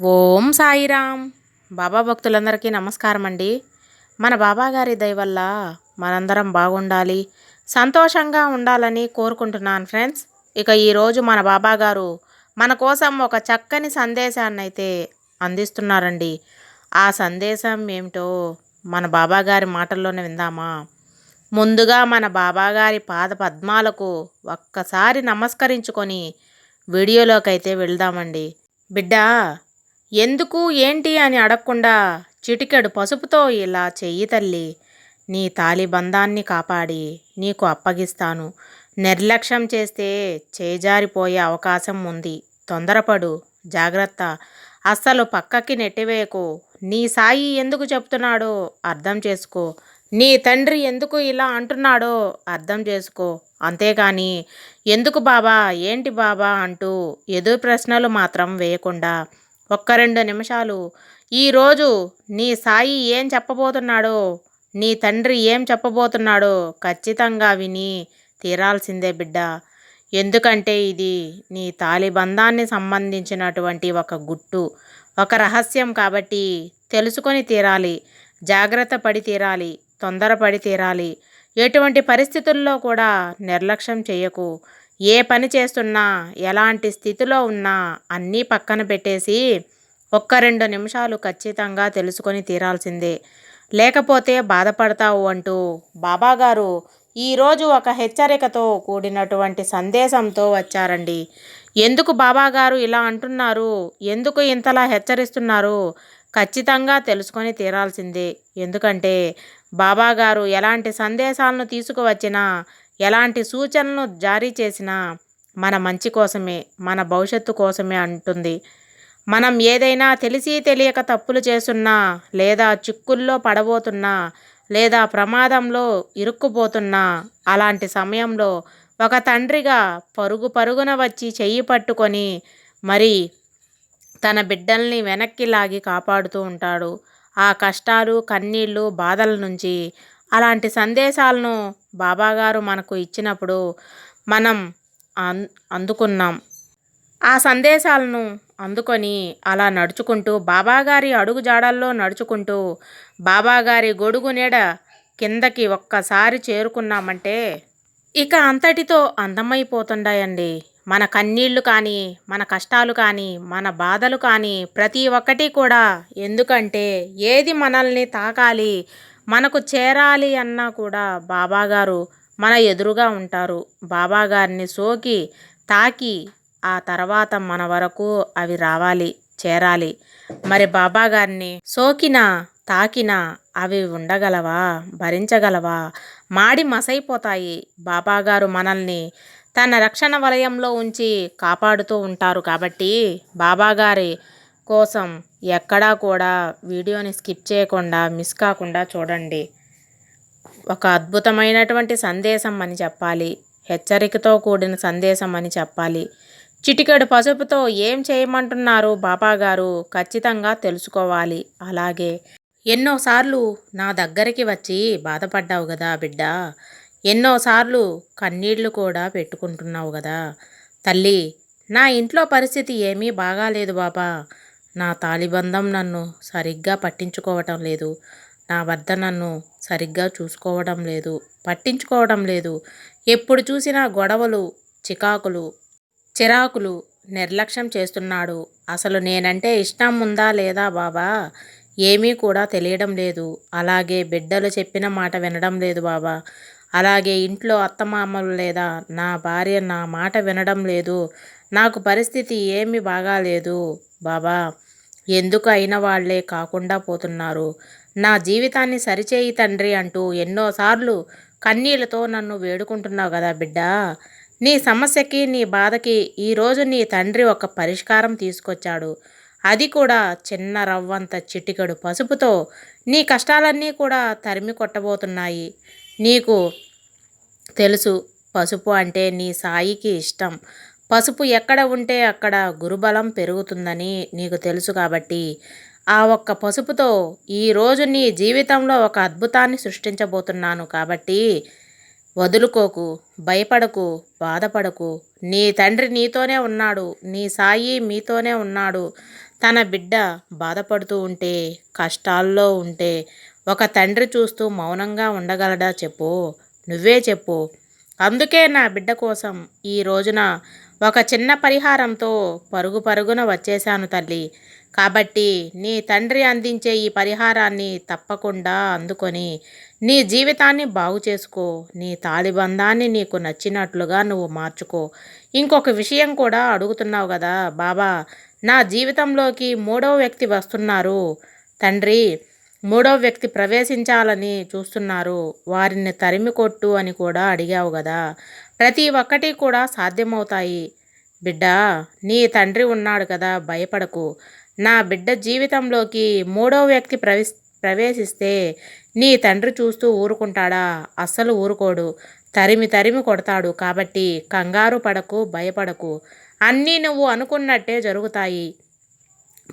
ఓం సాయిరామ్. బాబా భక్తులందరికీ నమస్కారం అండి మన బాబా గారి దయ వల్ల మనందరం బాగుండాలి సంతోషంగా ఉండాలని కోరుకుంటున్నాను ఫ్రెండ్స్. ఇక ఈరోజు మన బాబాగారు మన కోసం ఒక చక్కని సందేశాన్ని అయితే అందిస్తున్నారండి. ఆ సందేశం ఏమిటో మన బాబా గారి మాటల్లోనే విందామా? ముందుగా మన బాబాగారి పాద పద్మాలకు ఒక్కసారి నమస్కరించుకొని వీడియోలోకి అయితే వెళ్దామండి. బిడ్డ ఎందుకు ఏంటి అని అడగకుండా చిటికెడు పసుపుతో ఇలా చెయ్యి తల్లి నీ తాలిబంధాన్ని కాపాడి నీకు అప్పగిస్తాను. నిర్లక్ష్యం చేస్తే చేజారిపోయే అవకాశం ఉంది. తొందరపడు జాగ్రత్త. అస్సలు పక్కకి నెట్టివేయకు. నీ సాయి ఎందుకు చెప్తున్నాడో అర్థం చేసుకో. నీ తండ్రి ఎందుకు ఇలా అంటున్నాడో అర్థం చేసుకో. అంతేగాని ఎందుకు బాబా ఏంటి బాబా అంటూ ఎదురు ప్రశ్నలు మాత్రం వేయకుండా ఒక్క రెండు నిమిషాలు. ఈరోజు నీ సాయి ఏం చెప్పబోతున్నాడో నీ తండ్రి ఏం చెప్పబోతున్నాడో ఖచ్చితంగా విని తీరాల్సిందే బిడ్డ. ఎందుకంటే ఇది నీ తాలిబంధాన్ని సంబంధించినటువంటి ఒక గుట్టు ఒక రహస్యం కాబట్టి తెలుసుకొని తీరాలి జాగ్రత్త పడి తీరాలి తొందరపడి తీరాలి. ఎటువంటి పరిస్థితుల్లో కూడా నిర్లక్ష్యం చేయకు. ఏ పని చేస్తున్నా ఎలాంటి స్థితిలో ఉన్నా అన్నీ పక్కన పెట్టేసి ఒక్క రెండు నిమిషాలు ఖచ్చితంగా తెలుసుకొని తీరాల్సిందే. లేకపోతే బాధపడతావు అంటూ బాబాగారు ఈరోజు ఒక హెచ్చరికతో కూడినటువంటి సందేశంతో వచ్చారండి. ఎందుకు బాబాగారు ఇలా అంటున్నారు? ఎందుకు ఇంతలా హెచ్చరిస్తున్నారు? ఖచ్చితంగా తెలుసుకొని తీరాల్సిందే. ఎందుకంటే బాబాగారు ఎలాంటి సందేశాలను తీసుకువచ్చినా ఎలాంటి సూచనలు జారీ చేసినా మన మంచి కోసమే మన భవిష్యత్తు కోసమే అంటుంది. మనం ఏదైనా తెలిసి తెలియక తప్పులు చేస్తున్నా లేదా చిక్కుల్లో పడబోతున్నా లేదా ప్రమాదంలో ఇరుక్కుపోతున్నా అలాంటి సమయంలో ఒక తండ్రిగా పరుగు పరుగున వచ్చి చెయ్యి పట్టుకొని మరి తన బిడ్డల్ని వెనక్కి లాగి కాపాడుతూ ఉంటాడు. ఆ కష్టాలు కన్నీళ్ళు బాధల నుంచి అలాంటి సందేశాలను బాబాగారు మనకు ఇచ్చినప్పుడు మనం అందుకున్నాం. ఆ సందేశాలను అందుకొని అలా నడుచుకుంటూ బాబాగారి అడుగు జాడల్లో నడుచుకుంటూ బాబాగారి గొడుగు నీడ కిందకి ఒక్కసారి చేరుకున్నామంటే ఇక అంతటితో అందమైపోతుండాయండి. మన కన్నీళ్ళు కానీ మన కష్టాలు కానీ మన బాధలు కానీ ప్రతి ఒక్కటి కూడా ఎందుకంటే ఏది మనల్ని తాకాలి మనకు చేరాలి అన్నా కూడా బాబాగారు మన ఎదురుగా ఉంటారు. బాబాగారిని సోకి తాకి ఆ తర్వాత మన వరకు అవి రావాలి చేరాలి. మరి బాబాగారిని సోకిన తాకిన అవి ఉండగలవా? భరించగలవా? మాడి మసైపోతాయి. బాబాగారు మనల్ని తన రక్షణ వలయంలో ఉంచి కాపాడుతూ ఉంటారు కాబట్టి బాబాగారి కోసం ఎక్కడా కూడా వీడియోని స్కిప్ చేయకుండా మిస్ కాకుండా చూడండి. ఒక అద్భుతమైనటువంటి సందేశం అని చెప్పాలి. హెచ్చరికతో కూడిన సందేశం అని చెప్పాలి. చిటికెడు పసుపుతో ఏం చేయమంటున్నారు బాబాగారు ఖచ్చితంగా తెలుసుకోవాలి. అలాగే ఎన్నోసార్లు నా దగ్గరికి వచ్చి బాధపడ్డావు కదా బిడ్డ. ఎన్నోసార్లు కన్నీళ్ళు కూడా పెట్టుకుంటున్నావు కదా తల్లి నా ఇంట్లో పరిస్థితి ఏమీ బాగాలేదు బాబా నా తాలిబంధం నన్ను సరిగ్గా పట్టించుకోవటం లేదు. నా వద్ద నన్ను సరిగ్గా చూసుకోవడం లేదు. పట్టించుకోవడం లేదు. ఎప్పుడు చూసినా గొడవలు చికాకులు చిరాకులు నిర్లక్ష్యం చేస్తున్నాడు. అసలు నేనంటే ఇష్టం ఉందా లేదా బాబా? ఏమీ కూడా తెలియడం లేదు. అలాగే బిడ్డలు చెప్పిన మాట వినడం లేదు బాబా. అలాగే ఇంట్లో అత్తమామలు లేదా నా భార్య నా మాట వినడం లేదు. నాకు పరిస్థితి ఏమీ బాగాలేదు. బాబా ఎందుకు అయిన వాళ్ళే కాకుండా పోతున్నారు. నా జీవితాన్ని సరిచేయి తండ్రి అంటూ ఎన్నోసార్లు కన్నీళ్ళతో నన్ను వేడుకుంటున్నావు కదా బిడ్డ. నీ సమస్యకి నీ బాధకి ఈరోజు నీ తండ్రి ఒక పరిష్కారం తీసుకొచ్చాడు. అది కూడా చిన్న రవ్వంత చిటికడు పసుపుతో నీ కష్టాలన్నీ కూడా తరిమి కొట్టబోతున్నాయి. నీకు తెలుసు పసుపు అంటే నీ సాయికి ఇష్టం. పసుపు ఎక్కడ ఉంటే అక్కడ గురుబలం పెరుగుతుందని నీకు తెలుసు కాబట్టి ఆ ఒక్క పసుపుతో ఈరోజు నీ జీవితంలో ఒక అద్భుతాన్ని సృష్టించబోతున్నాను కాబట్టి వదులుకోకు భయపడకు బాధపడకు. నీ తండ్రి నీతోనే ఉన్నాడు నీ సాయి మీతోనే ఉన్నాడు. తన బిడ్డ బాధపడుతూ ఉంటే కష్టాల్లో ఉంటే ఒక తండ్రి చూస్తూ మౌనంగా ఉండగలడా చెప్పు? నువ్వే చెప్పు. అందుకే నా బిడ్డ కోసం ఈ రోజున ఒక చిన్న పరిహారంతో పరుగు పరుగున వచ్చేశాను తల్లి. కాబట్టి నీ తండ్రి అందించే ఈ పరిహారాన్ని తప్పకుండా అందుకొని నీ జీవితాన్ని బాగు చేసుకో. నీ తాలిబంధాన్ని నీకు నచ్చినట్లుగా నువ్వు మార్చుకో. ఇంకొక విషయం కూడా అడుగుతున్నావు కదా బాబా. నా జీవితంలోకి మూడో వ్యక్తి వస్తున్నారు. తండ్రి మూడో వ్యక్తి ప్రవేశించాలని చూస్తున్నారు. వారిని తరిమి కొట్టు అని కూడా అడిగావు కదా. ప్రతి ఒక్కటి కూడా సాధ్యమవుతాయి. బిడ్డ నీ తండ్రి ఉన్నాడు కదా భయపడకు. నా బిడ్డ జీవితంలోకి మూడో వ్యక్తి ప్రవేశ ప్రవేశిస్తే నీ తండ్రి చూస్తూ ఊరుకుంటాడా? అస్సలు ఊరుకోడు. తరిమి తరిమి కొడతాడు. కాబట్టి కంగారు పడకు భయపడకు. అన్నీ నువ్వు అనుకున్నట్టే జరుగుతాయి.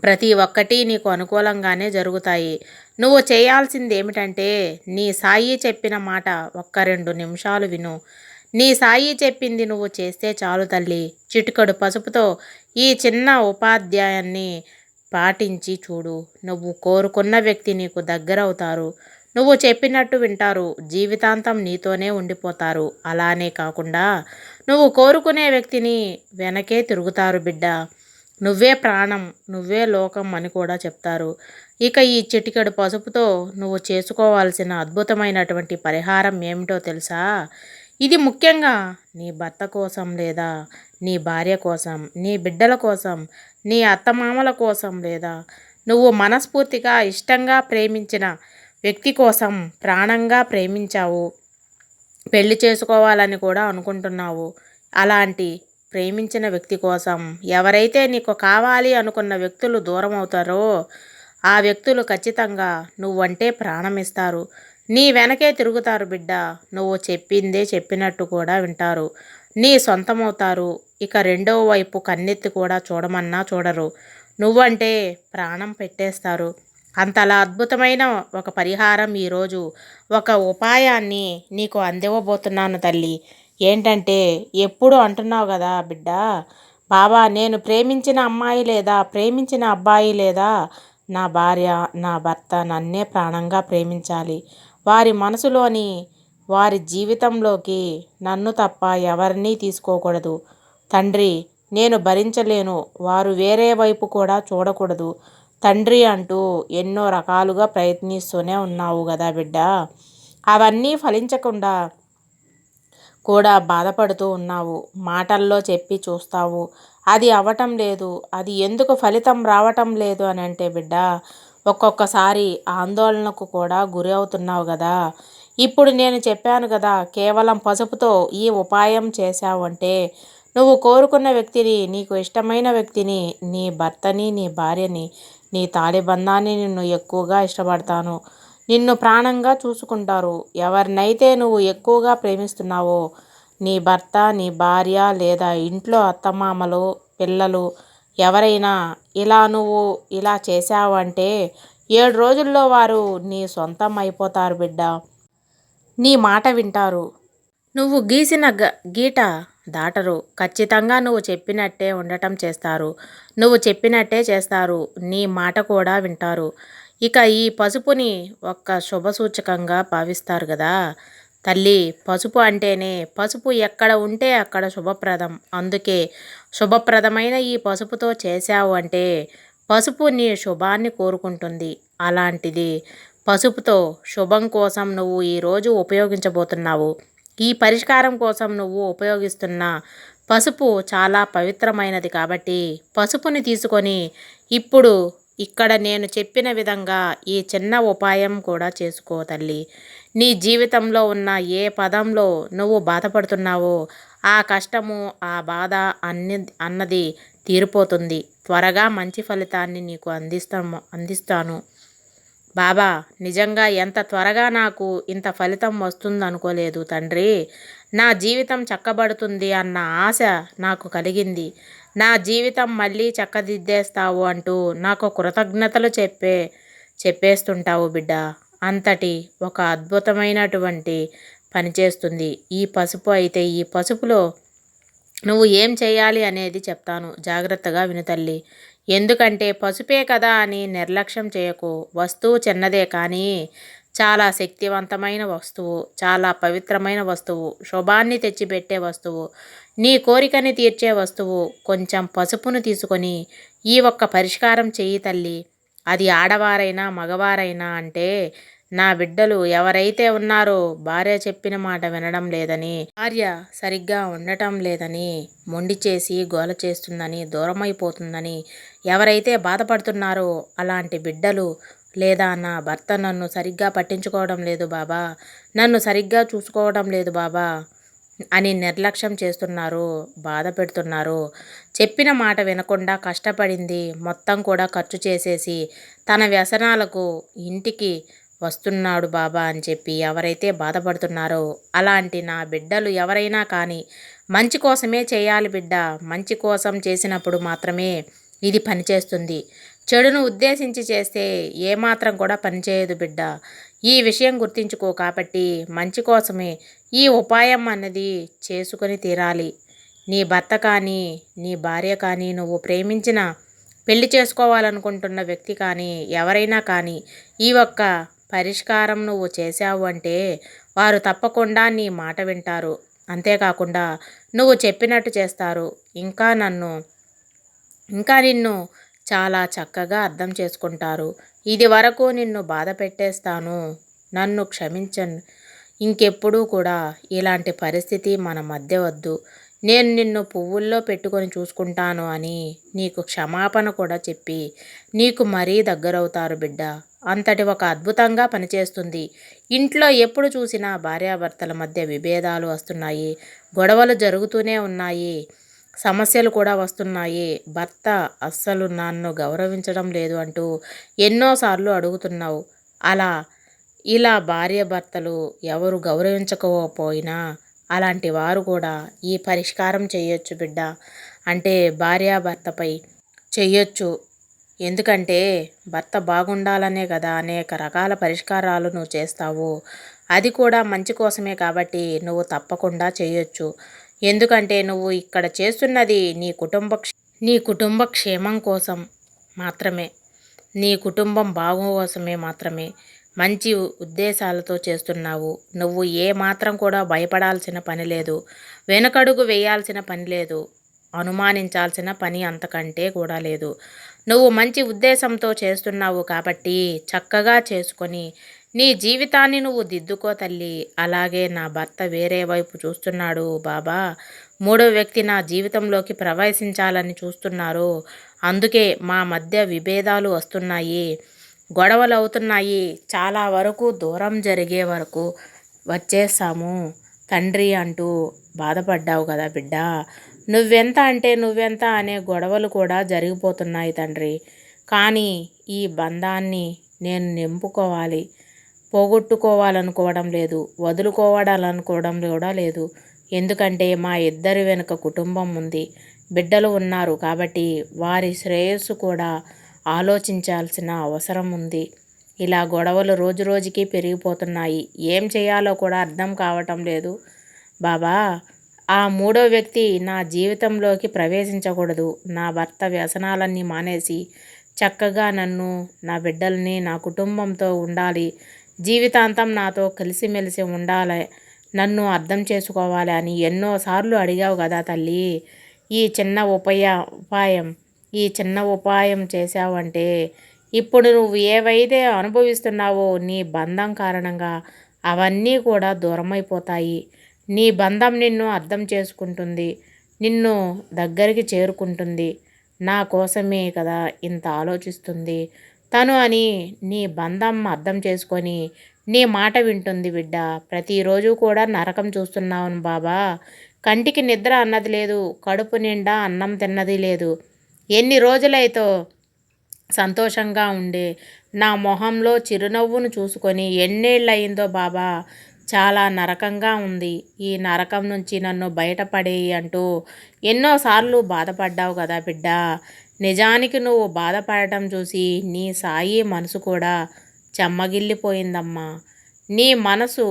ప్రతి ఒక్కటి నీకు అనుకూలంగానే జరుగుతాయి. నువ్వు చేయాల్సింది ఏమిటంటే నీ సాయి చెప్పిన మాట ఒక్క రెండు నిమిషాలు విను. నీ సాయి చెప్పింది నువ్వు చేస్తే చాలు తల్లి. చిటికడు పసుపుతో ఈ చిన్న ఉపాధ్యాయాన్ని పాటించి చూడు. నువ్వు కోరుకున్న వ్యక్తి నీకు దగ్గరవుతారు. నువ్వు చెప్పినట్టు వింటారు. జీవితాంతం నీతోనే ఉండిపోతారు. అలానే కాకుండా నువ్వు కోరుకునే వ్యక్తిని వెనకే తిరుగుతారు బిడ్డ. నువ్వే ప్రాణం నువ్వే లోకం అని కూడా చెప్తారు. ఇక ఈ చిటికెడు పసుపుతో నువ్వు చేసుకోవాల్సిన అద్భుతమైనటువంటి పరిహారం ఏమిటో తెలుసా? ఇది ముఖ్యంగా నీ భర్త కోసం లేదా నీ భార్య కోసం నీ బిడ్డల కోసం నీ అత్తమామల కోసం లేదా నువ్వు మనస్ఫూర్తిగా ఇష్టంగా ప్రేమించిన వ్యక్తి కోసం ప్రాణంగా ప్రేమించావు. పెళ్ళి చేసుకోవాలని కూడా అనుకుంటున్నావు. అలాంటి ప్రేమించిన వ్యక్తి కోసం ఎవరైతే నీకు కావాలి అనుకున్న వ్యక్తులు దూరం అవుతారో ఆ వ్యక్తులు ఖచ్చితంగా నువ్వంటే ప్రాణమిస్తారు. నీ వెనకే తిరుగుతారు బిడ్డ. నువ్వు చెప్పిందే చెప్పినట్టు కూడా వింటారు. నీ సొంతమవుతారు. ఇక రెండవ వైపు కన్నెత్తి కూడా చూడమన్నా చూడరు. నువ్వంటే ప్రాణం పెట్టేస్తారు. అంతలా అద్భుతమైన ఒక పరిహారం ఈరోజు ఒక ఉపాయాన్ని నీకు అందివ్వబోతున్నాను తల్లి. ఏంటంటే ఎప్పుడు అంటున్నావు కదా బిడ్డ. బాబా నేను ప్రేమించిన అమ్మాయి లేదా ప్రేమించిన అబ్బాయి లేదా నా భార్య నా భర్త నన్నే ప్రాణంగా ప్రేమించాలి. వారి మనసులోని వారి జీవితంలోకి నన్ను తప్ప ఎవరినీ తీసుకోకూడదు. తండ్రి నేను భరించలేను. వారు వేరే వైపు కూడా చూడకూడదు. తండ్రి అంటూ ఎన్నో రకాలుగా ప్రయత్నిస్తూనే ఉన్నావు కదా బిడ్డ. అవన్నీ ఫలించకుండా కూడా బాధపడుతూ ఉన్నావు. మాటల్లో చెప్పి చూస్తావు. అది అవటం లేదు. అది ఎందుకు ఫలితం రావటం లేదు అని అంటే బిడ్డ ఒక్కొక్కసారి ఆందోళనకు కూడా గురి అవుతున్నావు కదా ఇప్పుడు నేను చెప్పాను కదా కేవలం పసుపుతో ఈ ఉపాయం చేశావంటే నువ్వు కోరుకున్న వ్యక్తిని నీకు ఇష్టమైన వ్యక్తిని నీ భర్తని నీ భార్యని నీ తాలిబంధాన్ని నిన్ను ఎక్కువగా ఇష్టపడతాను. నిన్ను ప్రాణంగా చూసుకుంటారు. ఎవరినైతే నువ్వు ఎక్కువగా ప్రేమిస్తున్నావో నీ భర్త నీ భార్య లేదా ఇంట్లో అత్తమామలు పిల్లలు ఎవరైనా ఇలా నువ్వు ఇలా చేశావంటే ఏడు రోజుల్లో వారు నీ సొంతం అయిపోతారు బిడ్డ. నీ మాట వింటారు. నువ్వు గీసిన గ గీట దాటరు. ఖచ్చితంగా నువ్వు చెప్పినట్టే ఉండటం చేస్తారు. నువ్వు చెప్పినట్టే చేస్తారు. నీ మాట కూడా వింటారు. ఇక ఈ పసుపుని ఒక్క శుభసూచకంగా భావిస్తారు కదా తల్లి పసుపు అంటేనే పసుపు ఎక్కడ ఉంటే అక్కడ శుభప్రదం. అందుకే శుభప్రదమైన ఈ పసుపుతో చేశావు అంటే పసుపు నీ శుభాన్ని కోరుకుంటుంది. అలాంటిది పసుపుతో శుభం కోసం నువ్వు ఈరోజు ఉపయోగించబోతున్నావు. ఈ పరిష్కారం కోసం నువ్వు ఉపయోగిస్తున్న పసుపు చాలా పవిత్రమైనది కాబట్టి పసుపుని తీసుకొని ఇప్పుడు ఇక్కడ నేను చెప్పిన విధంగా ఈ చిన్న ఉపాయం కూడా చేసుకో తల్లి. నీ జీవితంలో ఉన్న ఏ పదంలో నువ్వు బాధపడుతున్నావో ఆ కష్టము ఆ బాధ అన్ని అన్నది తీరిపోతుంది. త్వరగా మంచి ఫలితాన్ని నీకు అందిస్తాము అందిస్తాను. బాబా నిజంగా ఎంత త్వరగా నాకు ఇంత ఫలితం వస్తుందనుకోలేదు తండ్రి. నా జీవితం చక్కబడుతుంది అన్న ఆశ నాకు కలిగింది. నా జీవితం మళ్ళీ చక్కదిద్దేస్తావు అంటూ నాకు కృతజ్ఞతలు చెప్పే చెప్పేస్తుంటావు బిడ్డ. అంతటి ఒక అద్భుతమైనటువంటి పని చేస్తుంది. ఈ పసుపు అయితే ఈ పసుపులో నువ్వు ఏం చేయాలి అనేది చెప్తాను. జాగ్రత్తగా వినుతల్లి ఎందుకంటే పసుపే కదా అని నిర్లక్ష్యం చేయకు. వస్తువు చిన్నదే కానీ చాలా శక్తివంతమైన వస్తువు చాలా పవిత్రమైన వస్తువు శుభాన్ని తెచ్చిపెట్టే వస్తువు నీ కోరికని తీర్చే వస్తువు కొంచెం పసుపును తీసుకొని ఈ ఒక్క పరిష్కారం చెయ్యి తల్లి. అది ఆడవారైనా మగవారైనా అంటే నా బిడ్డలు ఎవరైతే ఉన్నారో భార్య చెప్పిన మాట వినడం లేదని భార్య సరిగ్గా ఉండటం లేదని మొండి చేసి గోల చేస్తుందని దూరమైపోతుందని ఎవరైతే బాధపడుతున్నారో అలాంటి బిడ్డలు లేదా నా భర్త నన్ను సరిగ్గా పట్టించుకోవడం లేదు బాబా. నన్ను సరిగ్గా చూసుకోవడం లేదు బాబా. అని నిర్లక్ష్యం చేస్తున్నారు బాధ పెడుతున్నారు చెప్పిన మాట వినకుండా కష్టపడింది. మొత్తం కూడా ఖర్చు చేసేసి తన వ్యసనాలకు ఇంటికి వస్తున్నాడు బాబా అని చెప్పి ఎవరైతే బాధపడుతున్నారో అలాంటి నా బిడ్డలు ఎవరైనా కానీ మంచి కోసమే చేయాలి బిడ్డ. మంచి కోసం చేసినప్పుడు మాత్రమే ఇది పనిచేస్తుంది. చెడును ఉద్దేశించి చేస్తే ఏమాత్రం కూడా పనిచేయదు బిడ్డ. ఈ విషయం గుర్తించుకో కాబట్టి మంచి కోసమే ఈ ఉపాయం అన్నది చేసుకొని తీరాలి. నీ భర్త కానీ నీ భార్య కానీ నువ్వు ప్రేమించిన పెళ్ళి చేసుకోవాలనుకుంటున్న వ్యక్తి కానీ ఎవరైనా కానీ ఈ ఒక్క పరిష్కారం నువ్వు చేశావు అంటే వారు తప్పకుండా నీ మాట వింటారు. అంతేకాకుండా నువ్వు చెప్పినట్టు చేస్తారు. ఇంకా నన్ను ఇంకా నిన్ను చాలా చక్కగా అర్థం చేసుకుంటారు. ఇది వరకు నిన్ను బాధ పెట్టేస్తాను. నన్ను క్షమించను. ఇంకెప్పుడూ కూడా ఇలాంటి పరిస్థితి మన మధ్య వద్దు. నేను నిన్ను పువ్వుల్లో పెట్టుకొని చూసుకుంటాను అని నీకు క్షమాపణ కూడా చెప్పి నీకు మరీ దగ్గరవుతారు బిడ్డ. అంతటి ఒక అద్భుతంగా పనిచేస్తుంది. ఇంట్లో ఎప్పుడు చూసినా భార్యాభర్తల మధ్య విభేదాలు వస్తున్నాయి. గొడవలు జరుగుతూనే ఉన్నాయి. సమస్యలు కూడా వస్తున్నాయి. భర్త అస్సలు నన్ను గౌరవించడం లేదు అంటూ ఎన్నోసార్లు అడుగుతున్నావు. అలా ఇలా భార్య భర్తలు ఎవరు గౌరవించకపోయినా అలాంటి వారు కూడా ఈ పరిష్కారం చేయొచ్చు బిడ్డ. అంటే భార్యాభర్తపై చెయ్యొచ్చు ఎందుకంటే భర్త బాగుండాలనే కదా అనేక రకాల పరిష్కారాలు నువ్వు చేస్తావు. అది కూడా మంచి కోసమే కాబట్టి నువ్వు తప్పకుండా చేయొచ్చు. ఎందుకంటే నువ్వు ఇక్కడ చేస్తున్నది నీ కుటుంబ నీ కుటుంబ క్షేమం కోసం మాత్రమే. నీ కుటుంబం బాగు కోసమే మాత్రమే. మంచి ఉద్దేశాలతో చేస్తున్నావు. నువ్వు ఏ మాత్రం కూడా భయపడాల్సిన పని లేదు. వెనకడుగు వేయాల్సిన పని లేదు. అనుమానించాల్సిన పని అంతకంటే కూడా లేదు. నువ్వు మంచి ఉద్దేశంతో చేస్తున్నావు కాబట్టి చక్కగా చేసుకొని నీ జీవితాన్ని నువ్వు దిద్దుకో తల్లి. అలాగే నా భర్త వేరే వైపు చూస్తున్నాడు బాబా. మూడో వ్యక్తి నా జీవితంలోకి ప్రవేశించాలని చూస్తున్నారు. అందుకే మా మధ్య విభేదాలు వస్తున్నాయి. గొడవలు అవుతున్నాయి. చాలా వరకు దూరం జరిగే వరకు వచ్చేసాము. తండ్రి అంటూ బాధపడ్డావు కదా బిడ్డ. నువ్వెంత అంటే నువ్వెంత అనే గొడవలు కూడా జరిగిపోతున్నాయి తండ్రి. కానీ ఈ బంధాన్ని నేను నింపుకోవాలి. పోగొట్టుకోవాలనుకోవడం లేదు వదులుకోవడాలనుకోవడం కూడా లేదు. ఎందుకంటే మా ఇద్దరి వెనుక కుటుంబం ఉంది బిడ్డలు ఉన్నారు కాబట్టి వారి శ్రేయస్సు కూడా ఆలోచించాల్సిన అవసరం ఉంది. ఇలా గొడవలు రోజు రోజుకి పెరిగిపోతున్నాయి. ఏం చేయాలో కూడా అర్థం కావటం లేదు. బాబా ఆ మూడో వ్యక్తి నా జీవితంలోకి ప్రవేశించకూడదు. నా భర్త వ్యసనాలన్నీ మానేసి చక్కగా నన్ను నా బిడ్డల్ని నా కుటుంబంతో ఉండాలి. జీవితాంతం నాతో కలిసిమెలిసి ఉండాలి. నన్ను అర్థం చేసుకోవాలి అని ఎన్నోసార్లు అడిగావు కదా తల్లి. ఈ చిన్న ఉపాయ ఉపాయం ఈ చిన్న ఉపాయం చేశావంటే ఇప్పుడు నువ్వు ఏవైతే అనుభవిస్తున్నావో నీ బంధం కారణంగా అవన్నీ కూడా దూరమైపోతాయి. నీ బంధం నిన్ను అర్థం చేసుకుంటుంది. నిన్ను దగ్గరికి చేరుకుంటుంది. నా కోసమే కదా ఇంత ఆలోచిస్తుంది. తను అని నీ బంధం అర్థం చేసుకొని నీ మాట వింటుంది బిడ్డ. ప్రతిరోజు కూడా నరకం చూస్తున్నావును బాబా. కంటికి నిద్ర అన్నది లేదు కడుపు నిండా అన్నం తిన్నది లేదు. ఎన్ని రోజులైతో సంతోషంగా ఉండే నా మొహంలో చిరునవ్వును చూసుకొని ఎన్నేళ్ళయిందో బాబా. చాలా నరకంగా ఉంది. ఈ నరకం నుంచి నన్ను బయటపడేయి అంటూ ఎన్నోసార్లు బాధపడ్డావు కదా బిడ్డ. నిజానికి నువ్వు బాధపడటం చూసి నీ సాయి మనసు కూడా చెమ్మగిల్లిపోయిందమ్మా. నీ మనసు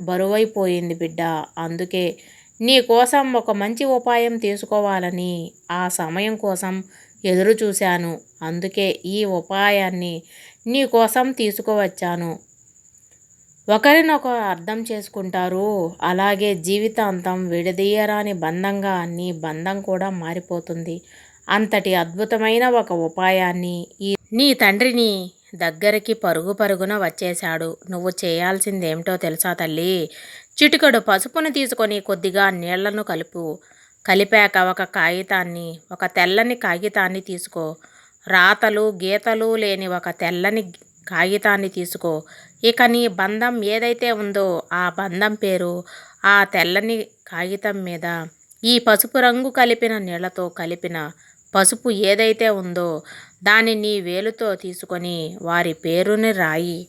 బరువైపోయింది బిడ్డ. అందుకే నీ కోసం ఒక మంచి ఉపాయం తీసుకోవాలని ఆ సమయం కోసం ఎదురు చూశాను. అందుకే ఈ ఉపాయాన్ని నీ కోసం తీసుకువచ్చాను. ఒకరినొక అర్థం చేసుకుంటారు. అలాగే జీవితాంతం విడదీయరాని బంధంగా నీ బంధం కూడా మారిపోతుంది. అంతటి అద్భుతమైన ఒక ఉపాయాన్ని ఈ నీ తండ్రిని దగ్గరికి పరుగు పరుగున వచ్చేశాడు. నువ్వు చేయాల్సిందేమిటో తెలుసా తల్లి? చిటికడు పసుపును తీసుకొని కొద్దిగా నీళ్ళను కలుపు. కలిపాక ఒక కాగితాన్ని ఒక తెల్లని కాగితాన్ని తీసుకో. రాతలు గీతలు లేని ఒక తెల్లని కాగితాన్ని తీసుకో. ఇక నీ బంధం ఏదైతే ఉందో ఆ బంధం పేరు ఆ తెల్లని కాగితం మీద. ఈ పసుపు రంగు కలిపిన నీళ్ళతో కలిపిన పసుపు ఏదైతే ఉందో దాన్ని నీ వేలుతో తీసుకొని వారి పేరుని రాయి.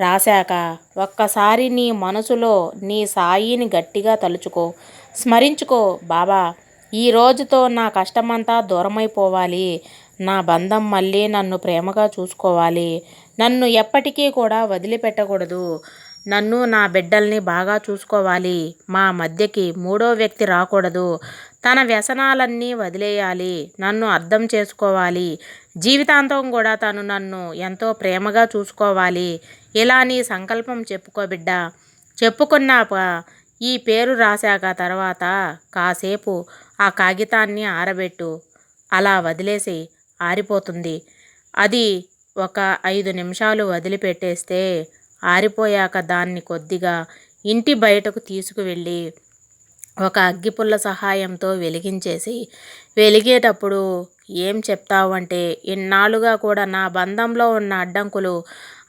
రాశాక ఒక్కసారి నీ మనసులో నీ సాయిని గట్టిగా తలుచుకో. స్మరించుకో బాబా ఈ రోజుతో నా కష్టమంతా దూరమైపోవాలి. నా బంధం మళ్ళీ నన్ను ప్రేమగా చూసుకోవాలి. నన్ను ఎప్పటికీ కూడా వదిలిపెట్టకూడదు. నన్ను నా బిడ్డల్ని బాగా చూసుకోవాలి. మా మధ్యకి మూడో వ్యక్తి రాకూడదు. తన వ్యసనాలన్నీ వదిలేయాలి నన్ను అర్థం చేసుకోవాలి. జీవితాంతం కూడా తను నన్ను ఎంతో ప్రేమగా చూసుకోవాలి. ఇలా నీ సంకల్పం చెప్పుకో బిడ్డ. చెప్పుకున్నాక ఈ పేరు రాశాక తర్వాత కాసేపు ఆ కాగితాన్ని ఆరబెట్టు. అలా వదిలేసి ఆరిపోతుంది. అది ఒక ఐదు నిమిషాలు వదిలిపెట్టేస్తే ఆరిపోయాక దాన్ని కొద్దిగా ఇంటి బయటకు తీసుకువెళ్ళి ఒక అగ్గిపుల్ల సహాయంతో వెలిగించేసి వెలిగేటప్పుడు ఏం చెప్తావు అంటే ఇన్నాళ్ళుగా కూడా నా బంధంలో ఉన్న అడ్డంకులు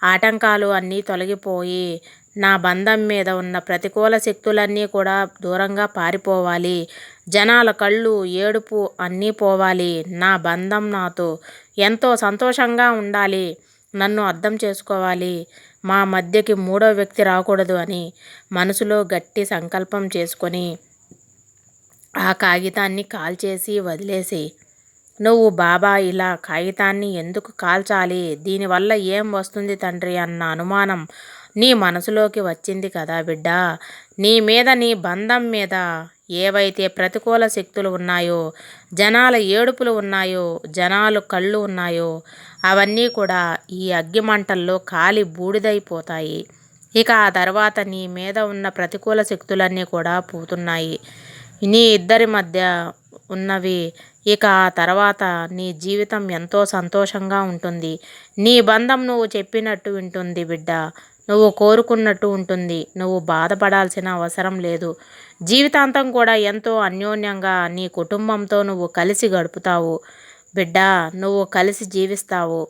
ఆటంకాలు అన్నీ తొలగిపోయి నా బంధం మీద ఉన్న ప్రతికూల శక్తులన్నీ కూడా దూరంగా పారిపోవాలి. జనాల కళ్ళు ఏడుపు అన్నీ పోవాలి. నా బంధం నాతో ఎంతో సంతోషంగా ఉండాలి. నన్ను అర్థం చేసుకోవాలి. మా మధ్యకి మూడో వ్యక్తి రాకూడదు అని మనసులో గట్టి సంకల్పం చేసుకొని ఆ కాగితాన్ని కాల్చేసి వదిలేసి. నువ్వు బాబా ఇలా కాగితాన్ని ఎందుకు కాల్చాలి? దీనివల్ల ఏం వస్తుంది తండ్రి అన్న అనుమానం నీ మనసులోకి వచ్చింది కదా బిడ్డ. నీ మీద నీ బంధం మీద ఏవైతే ప్రతికూల శక్తులు ఉన్నాయో జనాల ఏడుపులు ఉన్నాయో జనాలు కళ్ళు ఉన్నాయో అవన్నీ కూడా ఈ అగ్గిమంటల్లో కాలి బూడిదైపోతాయి. ఇక ఆ తర్వాత నీ మీద ఉన్న ప్రతికూల శక్తులన్నీ కూడా పోతున్నాయి. నీ ఇద్దరి మధ్య ఉన్నవి ఇక ఆ తర్వాత నీ జీవితం ఎంతో సంతోషంగా ఉంటుంది. నీ బంధం నువ్వు చెప్పినట్టు వింటుంది బిడ్డ. నువ్వు కోరుకున్నట్టు ఉంటుంది. నువ్వు బాధపడాల్సిన అవసరం లేదు. జీవితాంతం కూడా ఎంతో అన్యోన్యంగా నీ కుటుంబంతో నువ్వు కలిసి గడుపుతావు. బిడ్డ నువ్వు కలిసి జీవిస్తావు.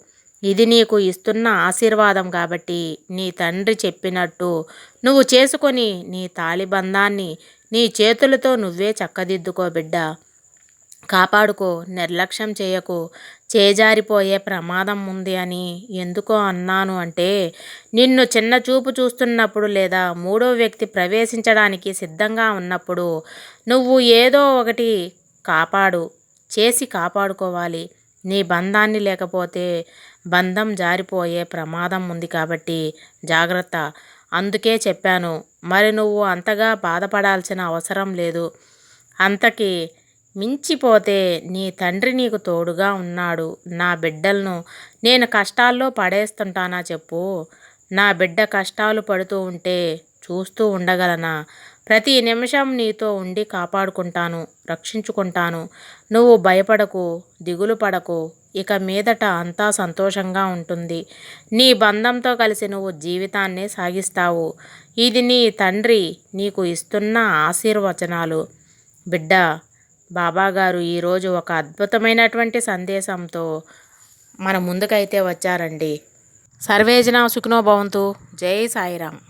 ఇది నీకు ఇస్తున్న ఆశీర్వాదం కాబట్టి నీ తండ్రి చెప్పినట్టు నువ్వు చేసుకొని నీ తాలిబంధాన్ని నీ చేతులతో నువ్వే చక్కదిద్దుకో బిడ్డ. కాపాడుకో నిర్లక్ష్యం చేయకు. చేజారిపోయే ప్రమాదం ఉంది అని ఎందుకో అన్నాను అంటే నిన్ను చిన్న చూపు చూస్తున్నప్పుడు లేదా మూడో వ్యక్తి ప్రవేశించడానికి సిద్ధంగా ఉన్నప్పుడు నువ్వు ఏదో ఒకటి కాపాడు చేసి కాపాడుకోవాలి. నీ బంధాన్ని లేకపోతే బంధం జారిపోయే ప్రమాదం ఉంది కాబట్టి జాగ్రత్త. అందుకే చెప్పాను మరి నువ్వు అంతగా బాధపడాల్సిన అవసరం లేదు. అంతకి మించిపోతే నీ తండ్రి నీకు తోడుగా ఉన్నాడు. నా బిడ్డలను నేను కష్టాల్లో పడేస్తుంటానా చెప్పు. నా బిడ్డ కష్టాలు పడుతూ ఉంటే చూస్తూ ఉండగలనా? ప్రతి నిమిషం నీతో ఉండి కాపాడుకుంటాను రక్షించుకుంటాను. నువ్వు భయపడకు దిగులు పడకు. ఇక మీదట అంతా సంతోషంగా ఉంటుంది. నీ బంధంతో కలిసి నువ్వు జీవితాన్ని సాగిస్తావు. ఇది నీ తండ్రి నీకు ఇస్తున్న ఆశీర్వచనాలు. బిడ్డ బాబాగారు ఈరోజు ఒక అద్భుతమైనటువంటి సందేశంతో మన ముందుకైతే వచ్చారండి. సర్వేజన సుఖినో భవంతు. జై సాయిరామ్.